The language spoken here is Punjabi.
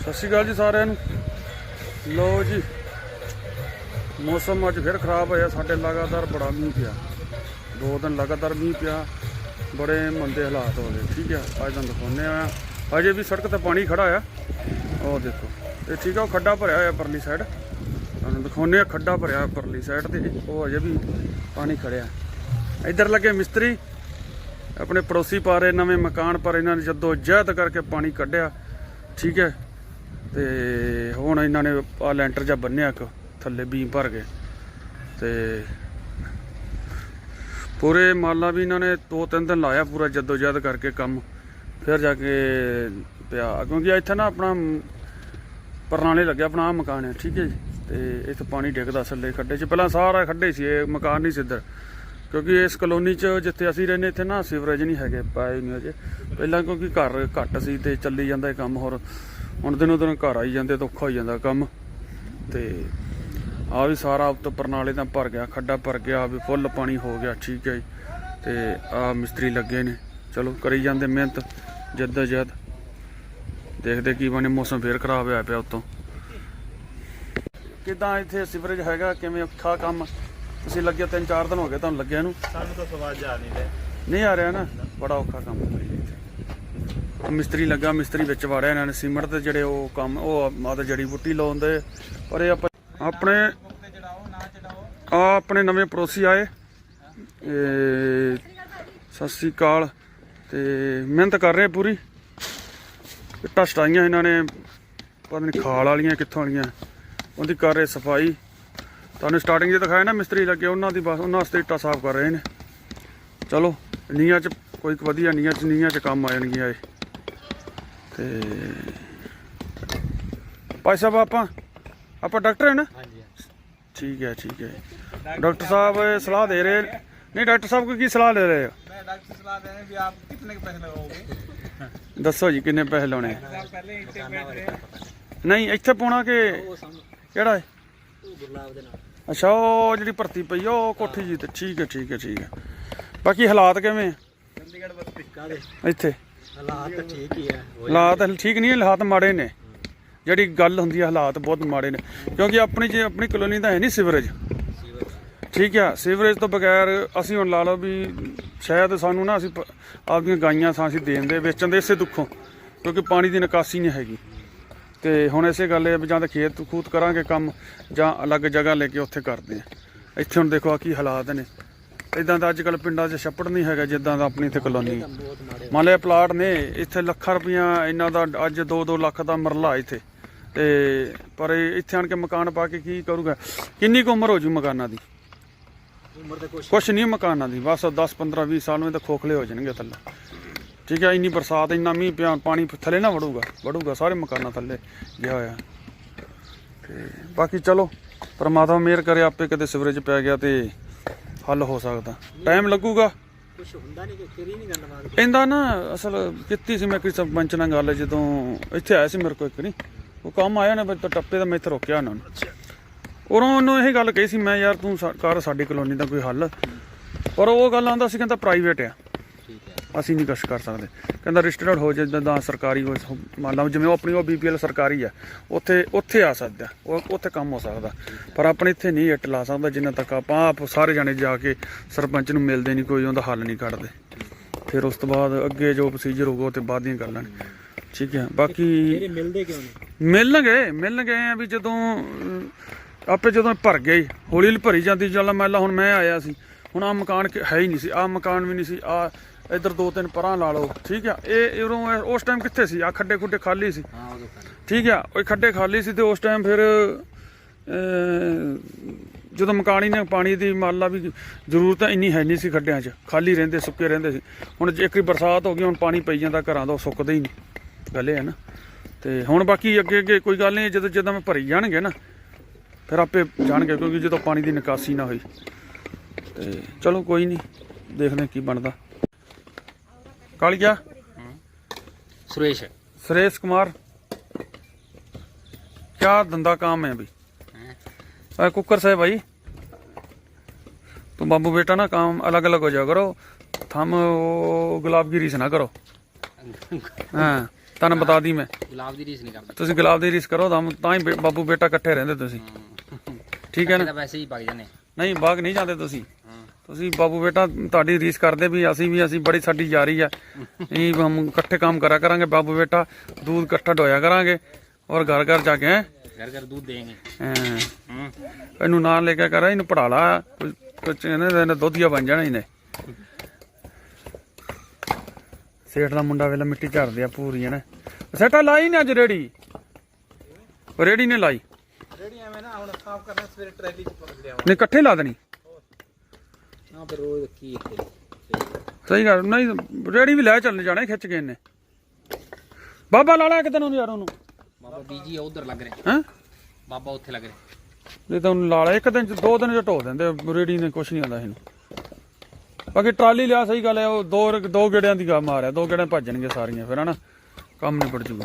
ਸਤਿ ਸ਼੍ਰੀ ਅਕਾਲ ਜੀ ਸਾਰਿਆਂ ਨੂੰ। ਲੋ ਜੀ, ਮੌਸਮ ਅੱਜ ਫਿਰ ਖਰਾਬ ਹੋਇਆ। ਸਾਡੇ ਲਗਾਤਾਰ ਬੜਾ ਮੀਂਹ ਪਿਆ। ਦੋ ਦਿਨ ਲਗਾਤਾਰ ਮੀਂਹ ਪਿਆ। ਬੜੇ ਮੰਦੇ ਹਾਲਾਤ ਹੋ ਗਏ। ਠੀਕ ਆ, ਅੱਜ ਤੁਹਾਨੂੰ ਦਿਖਾਉਂਦੇ ਆ। ਅਜੇ ਵੀ ਸੜਕ ਤੇ ਪਾਣੀ ਖੜਾ ਆ। ਉਹ ਦੇਖੋ, ਇਹ ਠੀਕ ਆ, ਉਹ ਖੱਡਾ ਭਰਿਆ ਹੋਇਆ ਪਰਲੀ ਸਾਈਡ ਤੁਹਾਨੂੰ ਦਿਖਾਉਂਦੇ ਆ, ਖੱਡਾ ਭਰਿਆ ਪਰਲੀ ਸਾਈਡ ਤੇ। ਉਹ ਅਜੇ ਵੀ ਪਾਣੀ ਖੜਿਆ ਇੱਧਰ ਲੱਗੇ ਮਿਸਤਰੀ। ਆਪਣੇ ਪੜੋਸੀ ਪਾ ਰਹੇ ਨਵੇਂ ਮਕਾਨ ਪਰ ਇਹਨਾਂ ਨੇ ਜਦੋਂ ਜਹਿਦ ਕਰਕੇ ਪਾਣੀ ਕੱਢਿਆ, ਠੀਕ ਹੈ, ਤੇ ਹੁਣ ਇਹਨਾਂ ਨੇ ਆ ਲੈਂਟਰ ਜਾਂ ਬੰਨਿਆ ਇੱਕ, ਥੱਲੇ ਬੀਮ ਭਰ ਕੇ, ਤੇ ਪੂਰੇ ਮਾਲਾ ਵੀ ਇਹਨਾਂ ਨੇ ਦੋ ਤਿੰਨ ਦਿਨ ਲਾਇਆ ਪੂਰਾ ਜਦੋਂ ਜਹਿਦ ਕਰਕੇ ਕੰਮ, ਫਿਰ ਜਾ ਕੇ ਪਿਆ, ਕਿਉਂਕਿ ਇੱਥੇ ਨਾ ਆਪਣਾ ਪਰਨਾਲੇ ਲੱਗਿਆ, ਆਪਣਾ ਆਹ ਮਕਾਨ ਹੈ, ਠੀਕ ਹੈ ਜੀ, ਤੇ ਇੱਥੇ ਪਾਣੀ ਡਿੱਗਦਾ ਥੱਲੇ ਖੱਡੇ 'ਚ, ਪਹਿਲਾਂ ਸਾਰਾ ਖੱਡੇ ਸੀ, ਇਹ ਮਕਾਨ ਨਹੀਂ ਸੀ ਇੱਧਰ ਕਿਉਂਕਿ ਇਸ ਕਲੋਨੀ 'ਚ ਜਿੱਥੇ ਅਸੀਂ ਰਹਿੰਦੇ, ਇੱਥੇ ਨਾ ਸੀਵਰੇਜ ਨਹੀਂ ਹੈਗੇ ਪਾਏ ਨਹੀਂ ਅਜੇ ਪਹਿਲਾਂ ਕਿਉਂਕਿ ਘਰ ਘੱਟ ਸੀ ਤੇ ਚੱਲੀ ਜਾਂਦਾ ਕੰਮ ਹੋਰ। ਹੁਣ ਦਿਨੋਂ ਦਿਨ ਘਰ ਆਈ ਜਾਂਦੇ ਤਾਂ ਔਖਾ ਹੋ ਜਾਂਦਾ ਕੰਮ। ਤੇ ਆ ਵੀ ਸਾਰਾ ਉੱਤੇ ਪਰਨਾਲੇ ਤਾਂ ਭਰ ਗਿਆ, ਖੱਡਾ ਭਰ ਗਿਆ ਵੀ ਫੁੱਲ ਪਾਣੀ ਹੋ ਗਿਆ, ਠੀਕ ਹੈ ਜੀ। ਤੇ ਆ ਮਿਸਤਰੀ ਲੱਗੇ ਨੇ। ਚਲੋ ਕਰੀ ਜਾਂਦੇ ਮਿਹਨਤ, ਜਦ ਜਦ। ਦੇਖਦੇ ਕੀ ਬਣੇ, ਮੌਸਮ ਫੇਰ ਖਰਾਬ ਹੋਇਆ ਪਿਆ ਉਤੋਂ। ਕਿਦਾਂ ਇੱਥੇ ਸੀਵਰੇਜ ਹੈਗਾ, ਕਿਵੇਂ ਔਖਾ ਕੰਮ? ਤੁਸੀਂ ਲੱਗੇ ਤਿੰਨ ਚਾਰ ਦਿਨ ਹੋ ਗਏ ਤੁਹਾਨੂੰ ਲੱਗਿਆ ਨੂੰ? ਸਾਨੂੰ ਤਾਂ ਸਵਾਦ ਜਾ ਨਹੀਂ ਰਹੇ। ਨਹੀਂ ਆ ਰਿਹਾ ਨਾ? ਬੜਾ ਔਖਾ ਕੰਮ ਹੈ ਇੱਥੇ। ਮਿਸਤਰੀ ਲੱਗਾ ਮਿਸਤਰੀ ਵਿੱਚ ਵਾੜਿਆ ਇਹਨਾਂ ਨੇ ਸੀਮੈਂਟ ਦੇ ਜਿਹੜੇ ਉਹ ਕੰਮ ਉਹ ਮਾਤਾ ਜੜੀ ਬੁੱਟੀ ਲਾਉਂਦੇ। ਪਰ ਇਹ ਆਪਾਂ ਆਪਣੇ ਆ ਆਪਣੇ ਨਵੇਂ ਪੜੋਸੀ ਆਏ। ਇਹ ਸਤਿ ਸ੍ਰੀ ਅਕਾਲ। ਤੇ ਮਿਹਨਤ ਕਰ ਰਹੇ ਪੂਰੀ। ਇੱਟਾਂ ਸਟਾਈਆਂ ਇਹਨਾਂ ਨੇ। ਪਤਾ ਨਹੀਂ ਖਾਲ ਵਾਲੀਆਂ ਕਿੱਥੋਂ ਵਾਲੀਆਂ ਉਹਦੀ ਕਰ ਰਹੇ ਸਫ਼ਾਈ। ਤੁਹਾਨੂੰ ਸਟਾਰਟਿੰਗ 'ਚ ਦਿਖਾਇਆ ਨਾ ਮਿਸਤਰੀ ਲੱਗੇ ਉਹਨਾਂ ਦੀ ਬਸ ਉਹਨਾਂ ਵਾਸਤੇ ਇੱਟਾਂ ਸਾਫ਼ ਕਰ ਰਹੇ ਨੇ। ਚਲੋ ਨੀਆਂ 'ਚ ਕੋਈ ਵਧੀਆ ਨੀਆਂ 'ਚ ਨੀਆਂ 'ਚ ਕੰਮ ਆ ਜਾਣਗੀਆਂ ਇਹ। ਤੇ ਭਾਈ ਸਾਹਿਬ ਆਪਾਂ ਆਪਾਂ ਡਾਕਟਰ ਹੈ ਨਾ? ਹਾਂਜੀ ਠੀਕ ਹੈ ਠੀਕ ਹੈ। ਡਾਕਟਰ ਸਾਹਿਬ ਸਲਾਹ ਦੇ ਰਹੇ ਨਹੀਂ ਡਾਕਟਰ ਸਾਹਿਬ ਕੋਈ ਕੀ ਸਲਾਹ ਦੇ ਰਹੇ ਹੋ? ਮੈਂ ਡਾਕਟਰ ਸਲਾਹ ਦੇ ਰਹੇ ਵੀ ਆਪ ਕਿੰਨੇ ਪੈਸੇ ਲਗਾਓਗੇ? ਦੱਸੋ ਜੀ ਕਿੰਨੇ ਪੈਸੇ ਲਾਉਣੇ ਨਹੀਂ ਇੱਥੇ ਪਾਉਣਾ ਕਿ ਕਿਹੜਾ ਹੈ? ਗੁਰਲਾਬ ਦੇ ਨਾਲ। ਅੱਛਾ ਉਹ ਜਿਹੜੀ ਭਰਤੀ ਪਈ ਆ, ਉਹ ਕੋਠੀ ਜੀ ਤੇ। ਠੀਕ ਹੈ ਠੀਕ ਹੈ ਠੀਕ ਹੈ। ਬਾਕੀ ਹਾਲਾਤ ਕਿਵੇਂ? ਹੈ ਇੱਥੇ? ਹਾਲਾਤ ਠੀਕ ਹੀ ਹੈ ਹਾਲਾਤ ਨਹੀਂ ਹਾਲਾਤ ਮਾੜੇ ਨੇ। ਜਿਹੜੀ ਗੱਲ ਹੁੰਦੀ ਹੈ ਹਾਲਾਤ ਬਹੁਤ ਮਾੜੇ ਨੇ। ਕਿਉਂਕਿ ਆਪਣੀ ਜੇ ਆਪਣੀ ਕਲੋਨੀ ਦਾ ਹੈ ਨਹੀਂ ਸੀਵਰੇਜ। ਠੀਕ ਆ ਸੀਵਰੇਜ ਤੋਂ ਬਗੈਰ ਅਸੀਂ ਹੁਣ ਲਾ ਲਓ ਵੀ ਸ਼ਾਇਦ ਸਾਨੂੰ ਨਾ ਅਸੀਂ ਪ- ਆਪਦੀਆਂ ਗਾਈਆਂ ਸਾਂ ਅਸੀਂ ਦੇਣ ਦੇ ਵੇਚਣ ਦੇ ਇਸੇ ਦੁੱਖੋਂ। ਕਿਉਂਕਿ ਪਾਣੀ ਦੀ ਨਿਕਾਸੀ ਨਹੀਂ ਹੈਗੀ। ਤੇ ਹੁਣ ਇਸੇ ਗੱਲ ਇਹ ਵੀ ਜਾਂ ਤਾਂ ਖੇਤ ਖੂਤ ਕਰਾਂਗੇ ਕੰਮ ਜਾਂ ਅਲੱਗ ਜਗ੍ਹਾ ਲੈ ਕੇ ਉੱਥੇ ਕਰਦੇ ਆ। ਇੱਥੇ ਹੁਣ ਦੇਖੋ ਆ ਕੀ ਹਾਲਾਤ ਨੇ। ਇਦਾਂ ਦਾ ਅੱਜ ਕੱਲ ਪਿੰਡਾਂ 'ਚ ਛੱਪੜ ਨਹੀਂ ਹੈਗਾ ਜਿੱਦਾਂ ਦਾ ਆਪਣੀ ਇੱਥੇ ਕਲੋਨੀ ਮੰਨ ਲਿਆ ਪਲਾਟ ਨੇ ਇੱਥੇ ਲੱਖਾਂ ਰੁਪਈਆ ਇਹਨਾਂ ਦਾ ਅੱਜ 2-2 ਲੱਖ ਦਾ ਮਰਲਾ ਇੱਥੇ। ਤੇ ਪਰ ਇੱਥੇ ਆਣ ਕੇ ਮਕਾਨ ਪਾ ਕੇ ਕੀ ਕਰੂਗਾ? ਕਿੰਨੀ ਕੁ ਉਮਰ ਹੋ ਜੂ ਮਕਾਨਾਂ ਦੀ? ਕੁਛ ਨਹੀਂ ਮਕਾਨਾਂ ਦੀ ਬਸ 10 15 20 ਸਾਲ ਨੂੰ ਤਾਂ ਖੋਖਲੇ ਹੋ ਜਾਣਗੇ ਥੱਲੇ। ਠੀਕ ਹੈ ਇੰਨੀ ਬਰਸਾਤ ਇੰਨਾ ਮੀਂਹ ਪਿਆ ਪਾਣੀ ਥੱਲੇ ਨਾ ਵੜੂਗਾ ਵੜੂਗਾ ਸਾਰੇ ਮਕਾਨਾਂ ਥੱਲੇ ਗਿਆ ਹੋਇਆ। ਤੇ ਬਾਕੀ ਚਲੋ ਪਰਮਾਤਮਾ ਮਿਹਰ ਕਰੇ ਆਪੇ ਕਦੇ ਸਿਵਰੇਜ ਪੈ ਗਿਆ ਤੇ ਹੱਲ ਹੋ ਸਕਦਾ। ਟਾਈਮ ਲੱਗੂਗਾ। ਕੁਝ ਹੁੰਦਾ ਨਹੀਂ ਕਿ ਕਿਹੜੀ ਨਹੀਂ ਗੱਲ ਬਾਤ ਨਾ ਅਸਲ ਕੀਤੀ ਸੀ ਮੈਂ ਕੋਈ ਸਰਪੰਚ ਨਾਲ ਗੱਲ ਜਦੋਂ ਇੱਥੇ ਆਇਆ ਸੀ ਮੇਰੇ ਕੋਲ ਇੱਕ ਨਹੀਂ ਉਹ ਕੰਮ ਆਇਆ ਨਾ ਤਾਂ ਟੱਪੇ ਦਾ ਮੈਂ ਇੱਥੇ ਰੋਕਿਆ ਉਹਨਾਂ ਨੂੰ। ਉਰੋਂ ਉਹਨੂੰ ਇਹ ਗੱਲ ਕਹੀ ਸੀ ਮੈਂ ਯਾਰ ਤੂੰ ਕਰ ਸਾਡੀ ਕਲੋਨੀ ਦਾ ਕੋਈ ਹੱਲ। ਪਰ ਉਹ ਗੱਲ ਆਂਦਾ ਸੀ ਕਹਿੰਦਾ ਪ੍ਰਾਈਵੇਟ ਆ। ਅਸੀਂ ਨਹੀਂ ਕੁਛ ਕਰ ਸਕਦੇ। ਕਹਿੰਦਾ ਰਜਿਸਟਰਡ ਹੋ ਜਿੱਦਾਂ ਸਰਕਾਰੀ ਹੋ ਮੰਨ ਲਓ ਜਿਵੇਂ ਉਹ ਆਪਣੀ ਉਹ ਬੀਪੀਐਲ ਸਰਕਾਰੀ ਆ ਉੱਥੇ ਉੱਥੇ ਆ ਸਕਦਾ ਉਹ ਉੱਥੇ ਕੰਮ ਹੋ ਸਕਦਾ। ਪਰ ਆਪਣੇ ਇੱਥੇ ਨਹੀਂ ਇੱਟ ਲਾ ਸਕਦਾ ਜਿੰਨਾ ਤੱਕ ਆਪਾਂ ਆਪ ਸਾਰੇ ਜਾਣੇ ਜਾ ਕੇ ਸਰਪੰਚ ਨੂੰ ਮਿਲਦੇ ਨਹੀਂ ਕੋਈ ਉਹਦਾ ਹੱਲ ਨਹੀਂ ਕੱਢਦੇ। ਫਿਰ ਉਸ ਤੋਂ ਬਾਅਦ ਅੱਗੇ ਜੋ ਪ੍ਰੋਸੀਜਰ ਹੋਊਗਾ ਉਹ ਤੇ ਬਾਅਦ ਦੀਆਂ ਗੱਲਾਂ ਨੇ। ਠੀਕ ਹੈ ਬਾਕੀ ਮਿਲਦੇ ਕਿਉਂ ਨਹੀਂ? ਮਿਲਣਗੇ ਮਿਲਣਗੇ ਆ ਵੀ ਜਦੋਂ ਆਪੇ ਜਦੋਂ ਭਰ ਗਏ ਹੌਲੀ ਹੌਲੀ ਭਰੀ ਜਾਂਦੀ ਜਲ ਮੈਲਾ ਹੁਣ ਮੈਂ ਆਇਆ ਸੀ ਹੁਣ ਆ ਮਕਾਨ ਹੈ ਹੀ ਨਹੀਂ ਸੀ ਆ ਮਕਾਨ ਵੀ ਨਹੀਂ ਸੀ ਆ ਇਧਰ ਦੋ ਤਿੰਨ ਪਰਾਂ ਲਾ ਲਓ ਠੀਕ ਆ? ਇਹ ਇਰੋਂ ਉਸ ਟਾਈਮ ਕਿੱਥੇ ਸੀ? ਆ ਖੱਡੇ ਖੁੱਡੇ ਖਾਲੀ ਸੀ। ਠੀਕ ਆ? ਉਹ ਖੱਡੇ ਖਾਲੀ ਸੀ ਤੇ ਉਸ ਟਾਈਮ ਫਿਰ ਜਦੋਂ ਮਕਾਨੀ ਨੇ ਪਾਣੀ ਦੀ ਮਾਲਾ ਵੀ ਜ਼ਰੂਰਤ ਇੰਨੀ ਹੈ ਨਹੀਂ ਸੀ ਖੱਡਿਆਂ 'ਚ। ਖਾਲੀ ਰਹਿੰਦੇ ਸੁੱਕੇ ਰਹਿੰਦੇ ਸੀ। ਹੁਣ ਜੇ ਇੱਕ ਵਾਰੀ ਬਰਸਾਤ ਹੋ ਗਈ ਹੁਣ ਪਾਣੀ ਪਈ ਜਾਂਦਾ ਘਰਾਂ ਦਾ ਸੁੱਕਦਾ ਹੀ ਨਹੀਂ। ਗੱਲ ਇਹ ਹੈ ਨਾ। ਤੇ ਹੁਣ ਬਾਕੀ ਅੱਗੇ ਅੱਗੇ ਕੋਈ ਗੱਲ ਨਹੀਂ ਜਦੋਂ ਜਦੋਂ ਮੈਂ ਭਰੀ ਜਾਣਗੇ ਨਾ ਫਿਰ ਆਪੇ ਜਾਣਗੇ ਕਿਉਂਕਿ ਜਦੋਂ ਪਾਣੀ ਦੀ ਨਿਕਾਸੀ ਨਾ ਹੋਈ। ਤੇ ਚਲੋ ਕੋਈ ਨਹੀਂ ਦੇਖਦੇ ਕੀ ਬਣਦਾ। ਕਾਲੀਆ सुरेश है सुरेश कुमार क्या धंधा काम है अभी अरे कुकर से भाई तुम बाबू बेटा ना काम अलग अलग हो जाओ करो थम वो गुलाबगिरी से ना करो ਹਾਂ ਤੁਹਾਨੂੰ ਬਤਾ ਦੀ ਮੈਂ ਗੁਲਾਬ ਦੀ ਰੀਸ ਨਹੀਂ ਕਰਦੇ ਤੁਸੀਂ ਗੁਲਾਬ ਦੀ ਰੀਸ ਕਰੋ ਤਾਂ ਤਾਂ ਹੀ ਬੇ- ਬਾਬੂ ਬੇਟਾ ਇਕੱਠੇ ਰਹਿੰਦੇ ਤੁਸੀਂ ਠੀਕ ਹੈ ਇਹ ਨਾ ਤਾਂ ਵੈਸੇ ਹੀ ਪੱਕ ਜਾਣੇ ਨਹੀਂ ਬਾਗ ਨਹੀਂ ਜਾਂਦੇ ਤੁਸੀਂ ਹਾਂ ਤੁਸੀਂ ਬਾਬੂ ਬੇਟਾ ਤੁਹਾਡੀ ਰੀਸ ਕਰਦੇ ਵੀ ਅਸੀਂ ਵੀ ਅਸੀਂ ਬੜੀ ਸਾਡੀ ਯਾਰੀ ਆ ਇਹ ਹਮ ਇਕੱਠੇ ਕੰਮ ਕਰਾ ਕਰਾਂਗੇ ਬਾਬੂ ਬੇਟਾ ਦੂਧ ਇਕੱਠਾ ਢੋਇਆ ਕਰਾਂਗੇ ਔਰ ਘਰ ਘਰ ਜਾ ਕੇ ਹੈਂ, ਘਰ ਘਰ दूध देंगे ਹੈਂ, ਹੂੰ ਇਹਨੂੰ ਨਾਲ ਲੈ ਕੇ ਕਰਾ ਇਹਨੂੰ ਪੜਾ ਲਾ ਕੁਝ ਕੁਝ ਇਹਨੇ ਇਹਨੇ ਦੁੱਧੀਆ ਬਣ ਜਾਣਾ ਇਹਨੇ ਸੇਠ ਦਾ ਮੁੰਡਾ ਵੇਲੇ ਮਿੱਟੀ ਝਾੜਦੇ ਆ ਪੂਰੀ ਹੈ ਨਾ ਸੇਠਾ ਲਾਈ ਨੇ ਅੱਜ ਰੇੜੀ ਰੇੜੀ ਨੇ ਲਾਈ रेडी है मैं ना ਹੁਣ ਸਾਫ ਕਰਨਾ ਸਵੇਰੇ ਟਰੈਲੀ ਚ ਪਾ ਲਿਆ ਨੇ ਇਕੱਠੇ ਲਾ ਦੇਣੀ ਪਰ ਕੀ ਸਹੀ ਗੱਲ ਨਹੀਂ ਰੇੜੀ ਵੀ ਲੈ ਚੱਲਣ ਜਾਣਾ ਖਿੱਚ ਕੇ ਇਹਨੇ। ਬਾਬਾ ਲਾ ਲਿਆ ਕਿਤੇ ਨੂੰ ਯਾਰ ਉਹਨੂੰ। ਬਾਬਾ ਬੀਜੀ ਉਧਰ ਲੱਗ ਰਹੇ। ਹੈਂ? ਬਾਬਾ ਉੱਥੇ ਲੱਗ ਰਹੇ। ਨਹੀਂ ਤਾਂ ਉਹਨੂੰ ਲਾ ਲਿਆ ਇੱਕ ਦਿਨ ਚ ਦੋ ਦਿਨ ਚ ਢੋ ਦਿੰਦੇ ਰੇੜੀ ਨੇ ਕੁਛ ਨਹੀਂ ਆਉਂਦਾ ਇਹਨੂੰ। ਬਾਕੀ ਟਰਾਲੀ ਲਿਆ ਸਹੀ ਗੱਲ ਹੈ ਉਹ ਦੋ ਦੋ ਗੇੜਿਆਂ ਦੀ ਗਾ ਮਾਰਿਆ ਦੋ ਗੇੜਿਆਂ ਭੱਜਣਗੇ ਸਾਰੀਆਂ ਫਿਰ ਹਨਾ। ਕੰਮ ਨਿਬੜ ਜੂਗਾ।